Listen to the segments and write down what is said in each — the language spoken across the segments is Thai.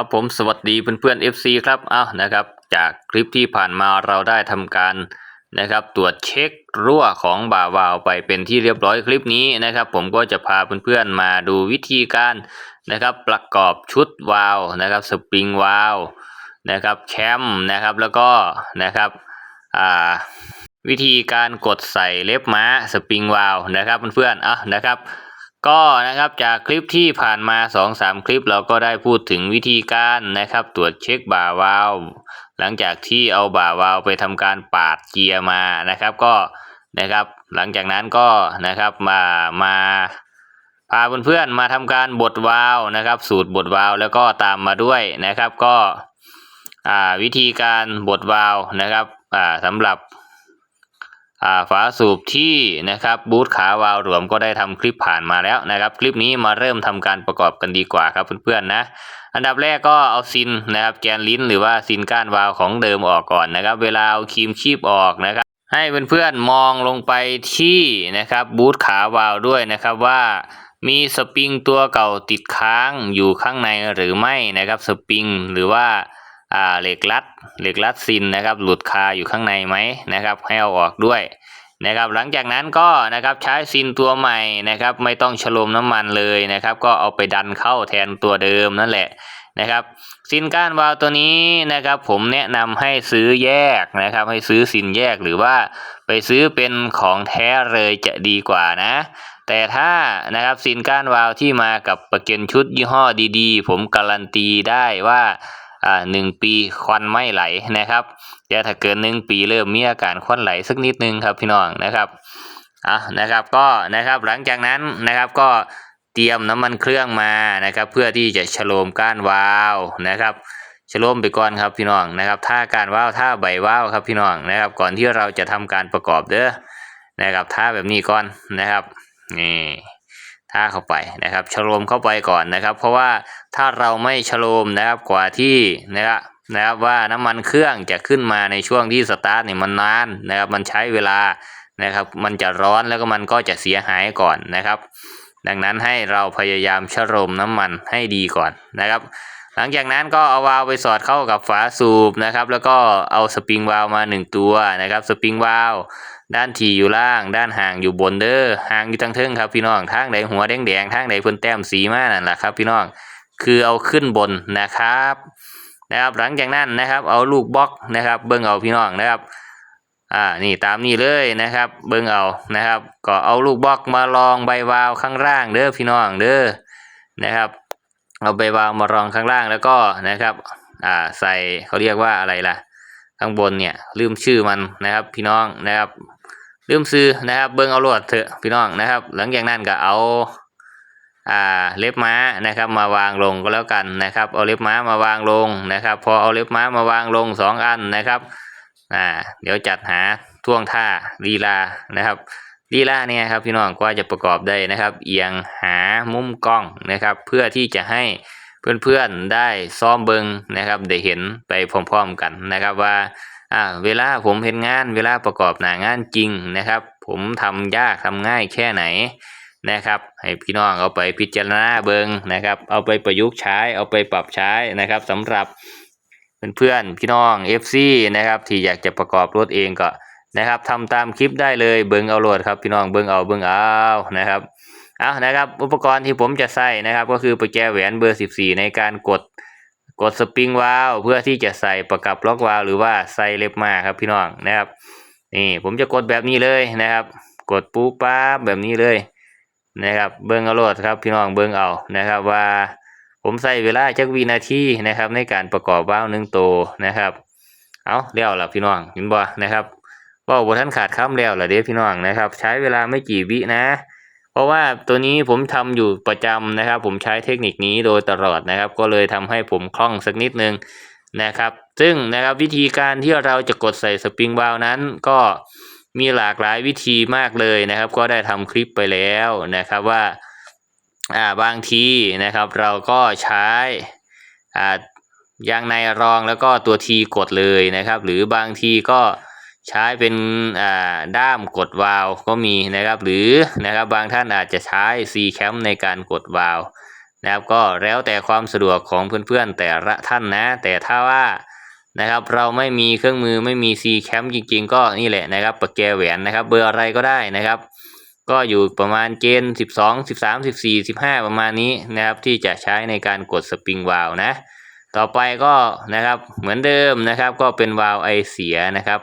ครับผมสวัสดีเพื่อนๆ FC ครับอ้าวนะครับ จากคลิปที่ผ่านมาเราได้ทำการนะครับ ตรวจเช็ครั่วของบ่าวาล์วไปเป็นที่เรียบร้อยคลิปนี้นะครับ ผมก็จะพาเพื่อนๆมาดูวิธีการนะครับ ประกอบชุดวาล์วนะครับสปริงวาล์วนะครับแคมนะครับแล้วก็นะครับอ่าวิธีการกดใส่เล็บม้าสปริงวาล์วนะครับเพื่อนๆอะนะครับ ก็นะครับจากคลิปที่ผ่านมา 2-3 คลิปเราก็ได้พูดถึงวิธีการนะครับ ตรวจเช็คบ่าวาล์วหลังจากที่เอาบ่าวาล์วไปทำการปาดเกียร์มานะครับ ก็นะครับ หลังจากนั้นก็นะครับมามาพาเพื่อนๆมาทำการบดวาล์วนะครับ สูตรบดวาล์วแล้วก็ตามมาด้วยนะครับ ก็อ่าวิธีการบดวาล์วนะครับอ่าสำหรับ ฝาสูบที่นะครับบูทขาวาล์วหลวมก็ได้ทำคลิปผ่านมาแล้วนะครับ คลิปนี้มาเริ่มทำการประกอบกันดีกว่าครับเพื่อนๆนะ อันดับแรกก็เอาซินนะครับแกนลิ้นหรือว่าซินก้านวาล์วของเดิมออกก่อนนะครับ เวลาเอาครีมคีบออกนะครับ ให้เพื่อนๆมองลงไปที่นะครับบูทขาวาล์วด้วยนะครับว่ามีสปริงตัวเก่าติดค้างอยู่ข้างในหรือไม่นะครับสปริงหรือว่า เหล็กรัดเหล็กรัดซินนะครับ หลุดคาอยู่ข้างในไหมนะครับ ให้เอาออกด้วยนะครับหลังจากนั้นก็นะครับใช้ซินตัวใหม่นะครับ ไม่ต้องฉลมน้ำมันเลยนะครับ ก็เอาไปดันเข้าแทนตัวเดิมนั่นแหละนะครับซินก้านวาล์วตัวนี้นะครับ ผมแนะนำให้ซื้อแยกนะครับ ให้ซื้อซินแยกหรือว่าไปซื้อเป็นของแท้เลยจะดีกว่านะ แต่ถ้านะครับซินก้านวาล์วที่มากับประกันชุดยี่ห้อดีๆ ผมการันตีได้ว่า อ่าหนึ่งปีควันไม่ไหลนะครับแต่ถ้าเกินหนึ่งปีเริ่มมีอาการควันไหลสักนิดนึงครับพี่น้องนะครับอะนะครับก็นะครับหลังจากนั้นนะครับก็เตรียมน้ำมันเครื่องมานะครับ เพื่อที่จะฉโลมก้านวาล์วนะครับฉโลมไปก่อนครับพี่น้องนะครับท่าการวาล์วท่าใบวาล์วครับพี่น้องนะครับ ก่อนที่เราจะทำการประกอบเด้อนะครับท่าแบบนี้ก่อนนะครับนี่ ท่าเข้าไปนะครับชโลมเข้าไปก่อนนะครับ เพราะว่าถ้าเราไม่ชโลมนะครับกว่าที่นะครับนะครับว่าน้ำมันเครื่องจะขึ้นมาในช่วงที่สตาร์ทเนี่ยมันนานนะครับมันใช้เวลานะครับมันจะร้อนแล้วก็มันก็จะเสียหายก่อนนะครับ ดังนั้นให้เราพยายามชโลมน้ำมันให้ดีก่อนนะครับ หลังจากนั้นก็เอาวาล์วไปสอดเข้ากับฝาสูบนะครับ แล้วก็เอาสปริงวาล์วมาหนึ่งตัวนะครับ สปริงวาล์วด้านทีอยู่ล่าง ด้านห่างอยู่บนเด้อห่างอยู่ทางเทิงครับพี่น้องทางใดหัวแดงแดงๆทางใดเพิ่นแต้มสีมานั่นแหละครับ พี่น้องคือเอาขึ้นบนนะครับนะครับ หลังจากนั้นนะครับ เอาลูกบล็อกนะครับ เบิ่งเอาพี่น้องนะครับอ่านี่ตามนี้เลยนะครับ เบิ่งเอานะครับ ก็เอาลูกบล็อกมาลองใบวาล์วข้างล่างเด้อพี่น้องเด้อนะครับ เอาใบวาล์วมารองข้างล่างแล้วก็นะครับ อ่าใส่เขาเรียกว่าอะไรล่ะ ข้างบนเนี่ยลืมชื่อมันนะครับ พี่น้องนะครับลืมซื้อนะครับเบิ้งเอาโลดเถอะพี่น้องนะครับ หลังจากนั้นก็เอาอ่าเล็บม้านะครับมาวางลงก็แล้วกันนะครับ เอาเล็บม้ามาวางลงนะครับ พอเอาเล็บม้ามาวางลงสองอันนะครับอ่าเดี๋ยวจัดหาท่วงท่าลีลานะครับ ลีลาเนี่ยครับพี่น้องก็จะประกอบได้นะครับ เอียงหามุมกล้องนะครับ เพื่อที่จะให้เพื่อนๆได้ซ้อมเบิงนะครับได้เห็นไปพร้อมๆกันนะครับว่าอ่าเวลาผมเห็นงานเวลาประกอบหนางานจริงนะครับ ผมทำยากทำง่ายแค่ไหนนะครับ ให้พี่น้องเอาไปพิจารณาเบิงนะครับ เอาไปประยุกต์ใช้เอาไปปรับใช้นะครับสำหรับเพื่อนๆพี่น้อง FC นะครับที่อยากจะประกอบรถเองก็ นะครับทำตามคลิปได้เลยเบิ้งเอาโหลดครับพี่น้องเบิ้งเอาเบิ้งเอานะครับเอานะครับอุปกรณ์ที่ผมจะใส่นะครับ ก็คือประแจแหวนเบอร์ 14 ในการกดกดสปริงวาล์วเพื่อที่จะใส่ประกับล็อกวาล์วหรือว่าใส่เล็บมาครับพี่น้องนะครับนี่ผมจะกดแบบนี้เลยนะครับ กดปุ๊บปั๊บแบบนี้เลยนะครับเบิ้งเอาโลดครับพี่น้องเบิ้งเอานะครับว่าผมใส่เวลาจักวินาทีนะครับในการประกอบวาล์วหนึ่งตัวนะครับ เอาแล้วล่ะพี่น้องเห็นบ่นะครับ ว่าบท่านขาดคำแล้วล่ะเด้พี่น้องนะครับ ใช้เวลาไม่กี่วินะ เพราะว่าตัวนี้ผมทำอยู่ประจำนะครับ ผมใช้เทคนิคนี้โดยตลอดนะครับ ก็เลยทำให้ผมคล่องสักนิดนึงนะครับ ซึ่งนะครับวิธีการที่เราจะกดใส่สปริงวาลนั้นก็มีหลากหลายวิธีมากเลยนะครับ ก็ได้ทำคลิปไปแล้วนะครับว่าอ่าบางทีนะครับ เราก็ใช้อ่ายางในรองแล้วก็ตัวทีกดเลยนะครับ หรือบางทีก็ ใช้เป็นด้ามกดวาล์วก็มีนะครับ หรือนะครับบางท่านอาจจะใช้ C แคมในการกดวาล์วนะครับก็แล้วแต่ความสะดวกของเพื่อนๆแต่ละท่านนะ แต่ถ้าว่านะครับเราไม่มีเครื่องมือไม่มี C Cam จริงๆ ก็นี่แหละนะครับปากแกแหวนนะครับ เบอร์อะไรก็ได้นะครับ ก็อยู่ประมาณเกณฑ์ 12 13 14 15 ประมาณนี้นะครับที่จะใช้ในการกดสปริงวาลวนะต่อไปก็นะครับเหมือนเดิมนะครับก็เป็นวาล์วไอเสียนะครับ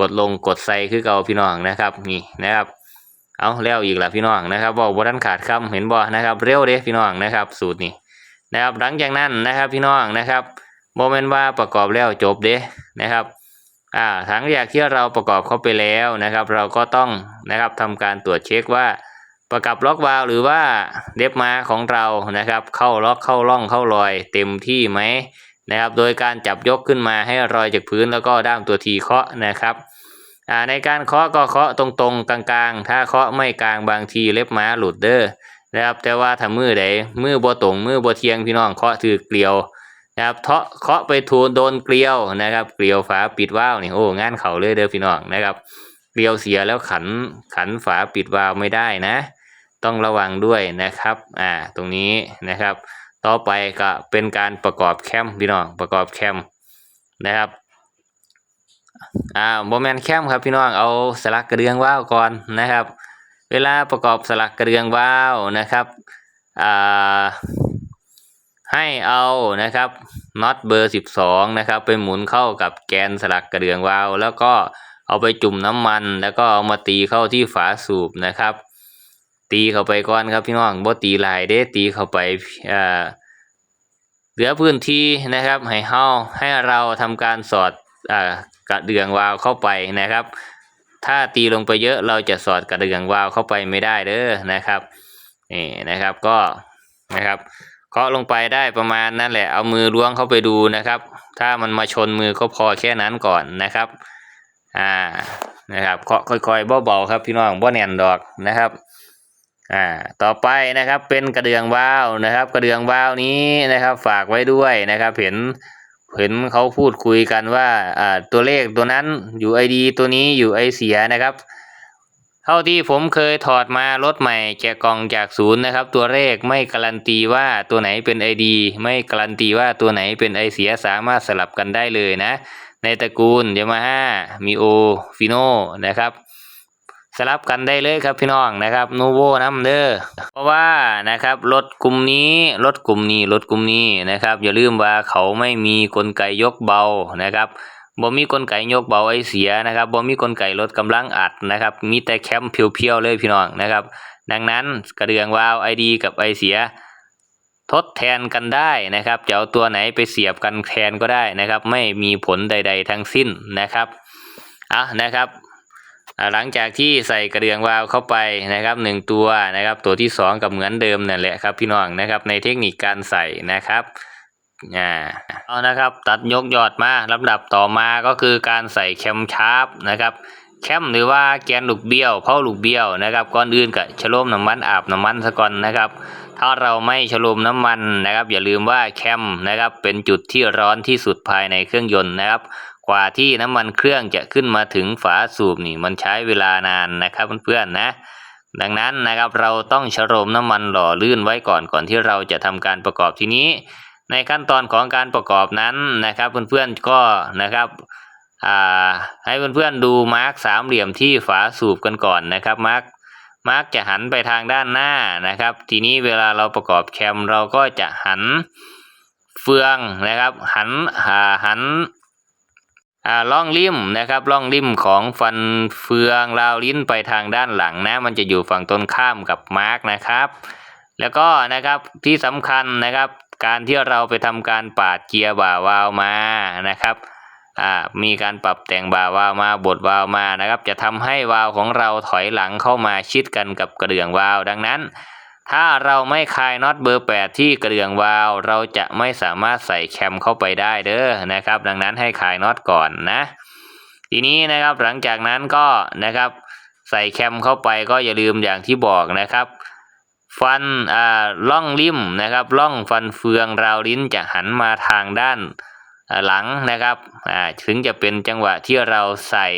กดลงกดใส่คือเก่าพี่น้องนะครับนี่นะครับเอาแล้วอีกละพี่น้องนะครับบอกว่าท่านขาดคำเห็นบ่นะครับเร็วเด้พี่น้องนะครับ สูตรนี้นะครับหลังจากนั้นนะครับพี่น้องนะครับโมเมนต์ว่าประกอบแล้วจบเด้นะครับอ่าหลังจากที่เราประกอบเข้าไปแล้วนะครับ เราก็ต้องนะครับทำการตรวจเช็คว่าประกับล็อกวาล์วหรือว่าเด็บมาของเรานะครับ เข้าล็อกเข้าร่องเข้ารอยเต็มที่ไหม นะครับ โดยการจับยกขึ้นมาให้รอยจากพื้นแล้วก็ด้ามตัวทีเคาะนะครับในการเคาะก็เคาะตรงๆ กลางๆ ถ้าเคาะไม่กลางบางทีเล็บม้าหลุดเด้อนะครับแต่ว่าถ้ามือใดมือบ่ตรงมือบ่เทียงพี่น้องเคาะถือเกลียวนะครับเคาะเคาะไปทูนโดนเกลียวนะครับ เกลียวฝาปิดว่าวนี่โอ้งานเข่าเลยเด้อพี่น้องนะครับ เกลียวเสียแล้วขันขันฝาปิดวาล์วไม่ได้นะ ต้องระวังด้วยนะครับอ่าตรงนี้นะครับ ต่อไปก็เป็นการประกอบแคมพี่น้องประกอบแคมนะครับอ่าโมแมนต์แคมครับพี่น้องเอาสลักกระเดืองว่าวก่อนนะครับ เวลาประกอบสลักกระเดืองว่าวนะครับอ่าให้เอานะครับน็อตเบอร์สิบสองนะครับ ไปหมุนเข้ากับแกนสลักกระเดืองวาล์วแล้วก็เอาไปจุ่มน้ำมัน แล้วก็เอามาตีเข้าที่ฝาสูบนะครับ ตีเข้าไปก่อนครับพี่น้องบ่ตีหลายเด้ตีเข้าไปอ่าเหลือพื้นที่นะครับให้เฮาให้เราทำการสอดอ่ากระเดื่องวาล์วเข้าไปนะครับ ถ้าตีลงไปเยอะเราจะสอดกระเดื่องวาล์วเข้าไปไม่ได้เด้อนะครับนี่นะครับก็นะครับเคาะลงไปได้ประมาณนั่นแหละเอามือล้วงเข้าไปดูนะครับ ถ้ามันมาชนมือก็พอแค่นั้นก่อนนะครับอ่านะครับเคาะค่อยๆเบาๆครับพี่น้องบ่แน่นดอกนะครับ อ่าต่อไปนะครับเป็นกระเดื่องว่าวนะครับ กระเดื่องว่าวนี้นะครับ ฝากไว้ด้วยนะครับ เห็นเห็นเขาพูดคุยกันว่าอ่าตัวเลขตัวนั้นอยู่ไอดีตัวนี้อยู่ไอเสียนะครับ เท่าที่ผมเคยถอดมารถใหม่แกะกล่องจากศูนย์นะครับ ตัวเลขไม่การันตีว่าตัวไหนเป็น ID ไม่การันตีว่าตัวไหนเป็นไอเสียสามารถสลับกันได้เลยนะ ในตระกูลยามาฮ่ามีโอฟิโนนะครับ สลับกันได้เลยครับพี่น้องนะครับนูโวน้ำเด้อเพราะว่านะครับรถกลุ่มนี้รถกลุ่มนี้รถกลุ่มนี้นะครับ อย่าลืมว่าเขาไม่มีกลไกยกเบานะครับบ่มีกลไกยกเบาไอเสียนะครับบ่มีกลไกลดกำลังอัดนะครับ มีแต่แคมเพียวๆเลยพี่น้องนะครับ ดังนั้นกระเดืองวาล์วไอดีกับไอเสีย ทดแทนกันได้นะครับจะเอาตัวไหนไปเสียบกันแทนก็ได้นะครับ ไม่มีผลใด ๆ ทั้งสิ้นนะครับอะนะครับ หลังจากที่ใส่กระเดื่องวาล์วเข้าไปนะครับหนึ่งตัวนะครับตัวที่สองกับเหมือนเดิมนั่นแหละครับพี่น้องนะครับในเทคนิคการใส่นะครับอ่าเอานะครับตัดยกยอดมาลำดับต่อมาก็คือการใส่แคมชาร์ปนะครับแคมหรือว่าแกนลูกเบี้ยวเผาลูกเบี้ยวนะครับก่อนอื่นก็ชโลมน้ำมันอาบน้ำมันซะก่อนนะครับ ถ้าเราไม่ชโลมน้ำมันนะครับ อย่าลืมว่าแคมนะครับเป็นจุดที่ร้อนที่สุดภายในเครื่องยนต์นะครับ กว่าที่น้ำมันเครื่องจะขึ้นมาถึงฝาสูบนี่มันใช้เวลานานนะครับเพื่อนๆนะ ดังนั้นนะครับเราต้องชะโลมน้ำมันหล่อลื่นไว้ก่อนก่อนที่เราจะทำการประกอบทีนี้ ในขั้นตอนของการประกอบนั้นนะครับเพื่อนๆก็นะครับให้เพื่อนๆดูมาร์กสามเหลี่ยมที่ฝาสูบกันก่อนนะครับมาร์กมาร์กจะหันไปทางด้านหน้านะครับ ทีนี้เวลาเราประกอบแคมเราก็จะหันเฟืองนะครับ หันหัน ล่องริมนะครับล่องริมของฟันเฟืองราวลิ้นไปทางด้านหลังนะ มันจะอยู่ฝั่งตรงข้ามกับมาร์กนะครับ แล้วก็นะครับที่สำคัญนะครับ การที่เราไปทำการปาดเกียร์บ่าวาวมานะครับมีการปรับแต่งบ่าวาวมาบดวาวมานะครับ จะทำให้วาวของเราถอยหลังเข้ามาชิดกันกับกระเดื่องวาวดังนั้น ถ้าเราไม่คลายน็อตเบอร์ 8 ที่กระเดื่องวาล์วเราจะไม่สามารถใส่แคมเข้าไปได้เด้อนะครับ ดังนั้นให้คลายน็อตก่อนนะ ทีนี้นะครับหลังจากนั้นก็นะครับ ใส่แคมเข้าไปก็อย่าลืมอย่างที่บอกนะครับ ฟันอ่าล่องริมนะครับล่องฟันเฟืองราวลิ้นจะหันมาทางด้านหลังนะครับอ่าถึงจะเป็นจังหวะที่เราใส่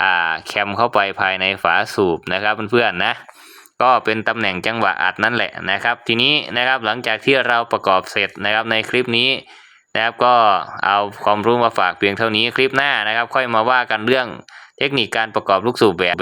อ่าแคมเข้าไปภายในฝาสูบนะครับเพื่อนๆนะ ก็เป็นตำแหน่งจังหวะอัดนั่นแหละนะครับ ทีนี้นะครับหลังจากที่เราประกอบเสร็จนะครับในคลิปนี้นะครับก็เอาความรู้มาฝากเพียงเท่านี้คลิปหน้านะครับ ค่อยมาว่ากันเรื่องเทคนิคการประกอบลูกสูบแบบ